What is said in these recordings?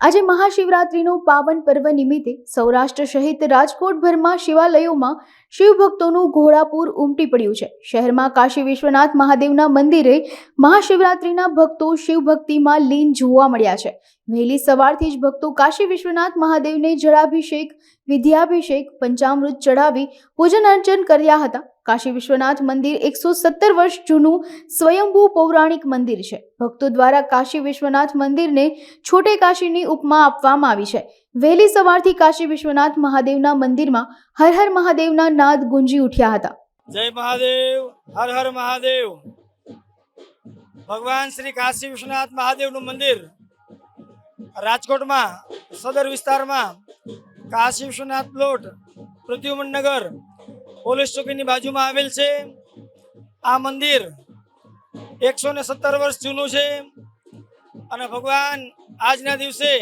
આજે મહાશિવરાત્રિનો પાવન પર્વ નિમિત્તે સૌરાષ્ટ્ર સહિત રાજકોટભરમાં શિવાલયોમાં શિવભક્તોનું ઘોડાપૂર ઉમટી પડ્યું છે. શહેરમાં કાશી વિશ્વનાથ મહાદેવના મંદિરે મહાશિવરાત્રિના ભક્તો શિવભક્તિમાં લીન જોવા મળ્યા છે. વહેલી સવારથી જ ભક્તો કાશી વિશ્વનાથ મહાદેવને જળાભિષેક વિદ્યાભિષેક, પંચામૃત ચડાવી પૂજન અર્ચન કર્યા હતા. કાશી વિશ્વનાથ મંદિર એકસો સત્તર વર્ષ જૂનું સ્વયંભૂ પૌરાણિક મંદિર છે. ભક્તો દ્વારા કાશી વિશ્વનાથ મંદિરને છોટે કાશીની ઉપમા આપવામાં આવી છે. વહેલી સવારથી કાશી વિશ્વનાથ મહાદેવના મંદિરમાં હર હર મહાદેવના નાદ ગુંજી ઉઠ્યા હતા. જય મહાદેવ, હર હર મહાદેવ. ભગવાન શ્રી કાશી વિશ્વનાથ મહાદેવનું મંદિર રાજકોટમાં, સદર વિસ્તારમાં કાશી વિશ્વનાથ પ્લોટ પ્રદ્યુમન નગર પોલીસ ચોકીની બાજુમાં આવેલ છે. આ મંદિર એકસો ને સત્તર વર્ષ જૂનું છે અને ભગવાન આજના દિવસે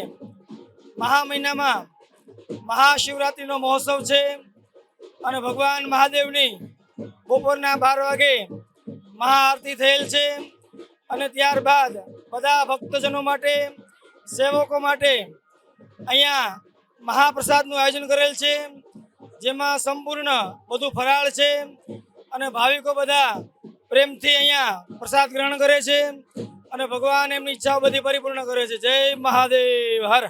મહા મહિનામાં મહાશિવરાત્રિનો મહોત્સવ છે અને ભગવાન મહાદેવની બપોરના બાર વાગે મહાઆરતી થયેલ છે અને ત્યારબાદ બધા ભક્તજનો માટે સેવકો માટે અહીંયા મહાપ્રસાદનું આયોજન કરેલ છે, જેમાં સંપૂર્ણ બધું ફરાળ છે અને ભાવિકો બધા પ્રેમથી અહીંયા પ્રસાદ ગ્રહણ કરે છે અને ભગવાન એમની ઈચ્છાઓ બધી પરિપૂર્ણ કરે છે. જય મહાદેવ. હર